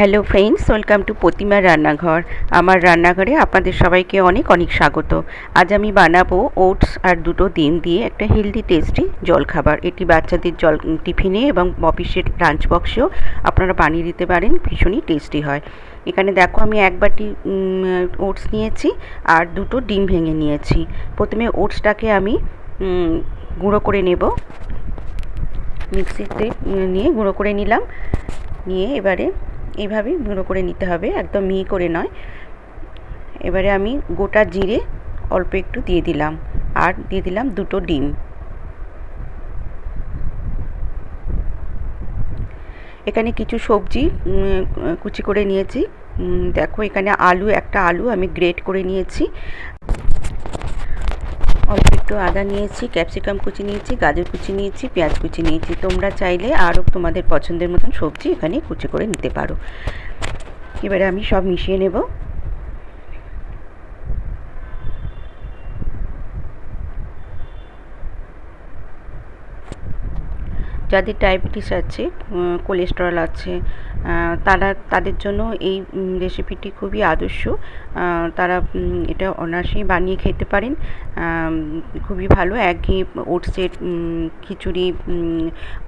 Hello friends, welcome to প্রতিমার রান্নাঘর। আমার রান্নাঘরে আপনাদের সবাইকে অনেক অনেক স্বাগত। আজ আমি বানাবো ওটস আর দুটো ডিম দিয়ে একটা হেলদি টেস্টি জলখাবার। এটি বাচ্চাদের জল টিফিনে এবং অফিসের লাঞ্চ বক্সেও আপনারা বানিয়ে দিতে পারেন, ভীষণই টেস্টি হয়। এখানে দেখো আমি এক বাটি ওটস নিয়েছি আর দুটো ডিম ভেঙে নিয়েছি। প্রথমে ওটসটাকে আমি গুঁড়ো করে নেব। মিক্সিতে নিয়ে গুঁড়ো করে নিলাম। নিয়ে এবারে এইভাবেই গুঁড়ো করে নিতে হবে, একদম মিহি করে নয়। এবারে আমি গোটা জিরে অল্প একটু দিয়ে দিলাম, আর দিয়ে দিলাম দুটো ডিম। এখানে কিছু সবজি কুচি করে নিয়েছি। দেখো এখানে আলু, একটা আলু আমি গ্রেট করে নিয়েছি। অল্প একটু আদা নিয়েছি, ক্যাপসিকাম কুচি নিয়েছি, গাজর কুচি নিয়েছি, পেঁয়াজ কুচি নিয়েছি। তোমরা চাইলে আরও তোমাদের পছন্দের মতন সবজি এখানে কুচি করে নিতে পারো। এবারে আমি সব মিশিয়ে নেব। যাদের ডায়াবেটিস আছে কোলেস্টেরল আছে তারা তাদের জন্য এই রেসিপিটি খুবই আদর্শ। তারা এটা অনায়াসেই বানিয়ে খেতে পারেন। খুবই ভালো। একঘেয়ে ওটসের খিচুড়ি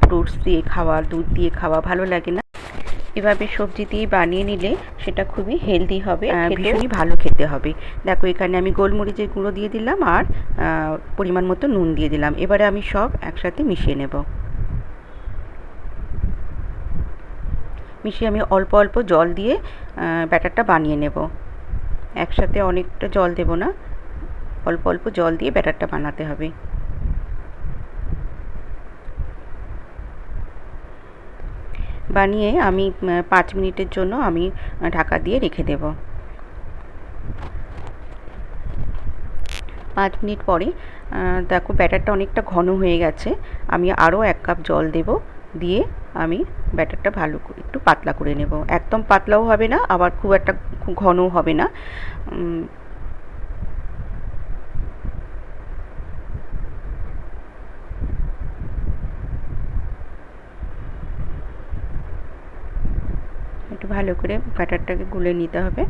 ফ্রুটস দিয়ে খাওয়া দুধ দিয়ে খাওয়া ভালো লাগে না। এভাবে সবজি দিয়ে বানিয়ে নিলে সেটা খুবই হেলদি হবে আর ভীষণই ভালো খেতে হবে। দেখো এখানে আমি গোলমরিচের গুঁড়ো দিয়ে দিলাম আর পরিমাণ মতো নুন দিয়ে দিলাম। এবারে আমি সব একসাথে মিশিয়ে নেব। মিশিয়ে আমি অল্প অল্প জল দিয়ে ব্যাটারটা বানিয়ে নেব। একসাথে অনেকটা জল দেব না, অল্প অল্প জল দিয়ে ব্যাটারটা বানাতে হবে। বানিয়ে আমি পাঁচ মিনিটের জন্য আমি ঢাকা দিয়ে রেখে দেব। পাঁচ মিনিট পরে দেখো ব্যাটারটা অনেকটা ঘন হয়ে গেছে, আমি আরও এক কাপ জল দেব। দিয়ে আমি ব্যাটারটা ভালো করে একটু পাতলা করে নেব। একদম পাতলাও হবে না, আবার খুব একটা ঘনও হবে না। একটু ভালো করে ব্যাটারটাকে গুলে নিতে হবে।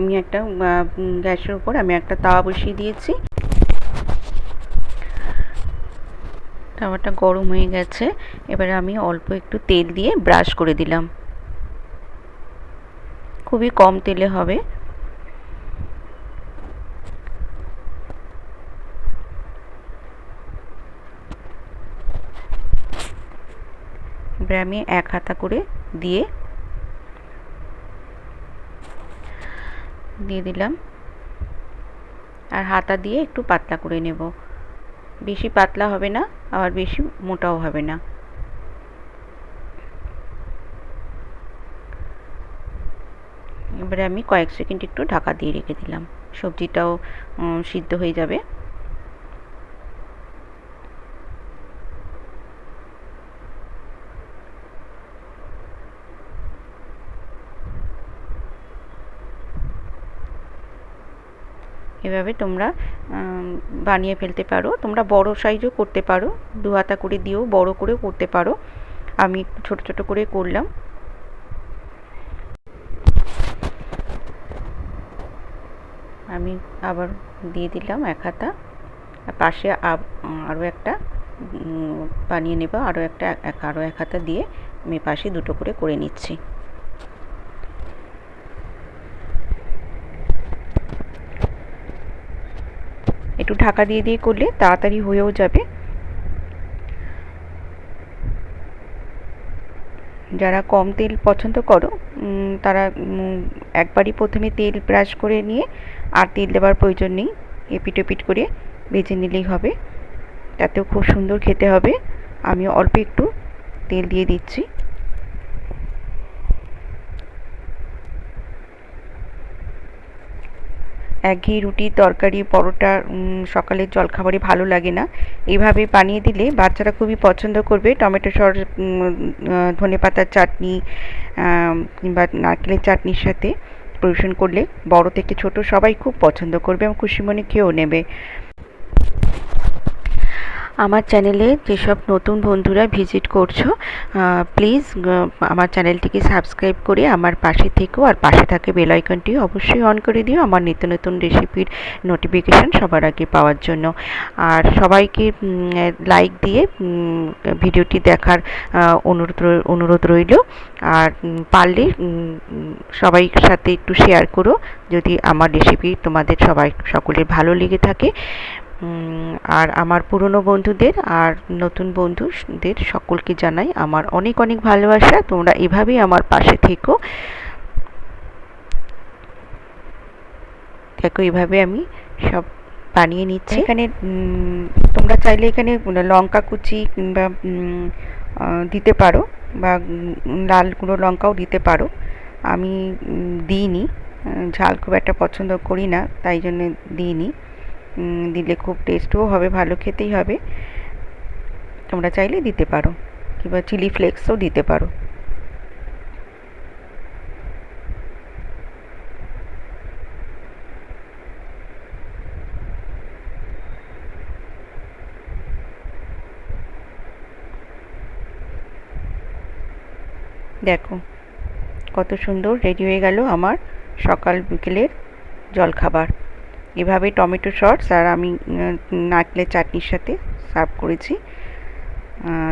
আমি একটা গ্যাসের উপর আমি একটা তাওয়া বসিয়ে দিয়েছি। তাওয়াটা গরম হয়ে গেছে। এবারে আমি অল্প একটু তেল দিয়ে ব্রাশ করে দিলাম। খুবই কম তেলে হবে। এবারে আমি এক হাতা করে দিয়ে দিয়ে দিলাম। আর হাতা দিয়ে একটু পাতলা করে নেব। বেশি পাতলা হবে না, আবার বেশি মোটাও হবে না। এবারে আমি কয়েক সেকেন্ড একটু ঢাকা দিয়ে রেখে দিলাম। সবজিটাও সিদ্ধ হয়ে যাবে। এভাবে তোমরা বানিয়ে ফেলতে পারো। তোমরা বড় সাইজও করতে পারো। দু হাতা করে দিয়েও বড় করেও করতে পারো। আমি একটু ছোট ছোট করে করলাম। আমি আবার দিয়ে দিলাম এক হাতা। পাশে আরও একটা বানিয়ে নেব। আরও একটা, এক- আরও এক হাতা দিয়ে আমি পাশে দুটো করে করে নিচ্ছি। একটু ঢাকা দিয়ে দিয়ে করলে তাড়াতাড়ি হয়েও যাবে। যারা কম তেল পছন্দ করো তারা একবারই প্রথমে তেল ব্রাশ করে নিয়ে আর তেল দেওয়ার প্রয়োজন নেই। এপিট ওপিট করে ভেজে নিলেই হবে। তাতেও খুব সুন্দর খেতে হবে। আমি অল্প একটু তেল দিয়ে দিচ্ছি। একঘেয়ে রুটি, তরকারি, পরোটা সকালের জলখাবারে ভালো লাগে না। এভাবে বানিয়ে দিলে বাচ্চারা খুবই পছন্দ করবে। টমেটো সর ধনে পাতার চাটনি কিংবা নারকেলের চাটনির সাথে পরিবেশন করলে বড় থেকে ছোট সবাই খুব পছন্দ করবে এবং খুশি মনে খেয়েও নেবে। আমার চ্যানেলে যেসব নতুন বন্ধুরা ভিজিট করছ প্লিজ আমার চ্যানেলটিকে সাবস্ক্রাইব করে আমার পাশে থেকেও আর পাশে থাকে বেল অবশ্যই অন করে দিও আমার নিত্য নতুন রেসিপির নোটিফিকেশান সবার আগে পাওয়ার জন্য। আর সবাইকে লাইক দিয়ে ভিডিওটি দেখার অনুরোধ অনুরোধ রইল। আর পারলে সবাই সাথে একটু শেয়ার করো যদি আমার রেসিপি তোমাদের সবাই, সকলের ভালো লেগে থাকে। আর আমার পুরনো বন্ধুদের আর নতুন বন্ধুদের সকলকে জানাই আমার অনেক অনেক ভালোবাসা। তোমরা এভাবেই আমার পাশে থেকো। দেখো, এভাবে আমি সব বানিয়ে নিচ্ছি। এখানে তোমরা চাইলে এখানে লঙ্কা কুচি কিংবা দিতে পারো বা লাল গুঁড়ো লঙ্কাও দিতে পারো। আমি দিইনি। ঝাল খুব একটা পছন্দ করি না, তাই জন্য দিইনি। দিলে খুব টেস্টও হবে, ভালো খেতেই হবে। তোমরা চাইলে দিতে পারো, কিংবা চিলি ফ্লেক্সও দিতে পারো। দেখো, কত সুন্দর রেডি হয়ে গেল আমার সকাল বিকেলের জলখাবার। এভাবে টমেটো সস আর আমি নারকেলের চাটনির সাথে সার্ভ করেছি।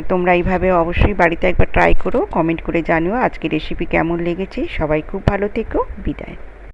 তোমরা এইভাবে অবশ্যই বাড়িতে একবার ট্রাই করো, কমেন্ট করে জানিও আজকে রেসিপি কেমন লেগেছে। সবাই খুব ভালো থেকো, বিদায়।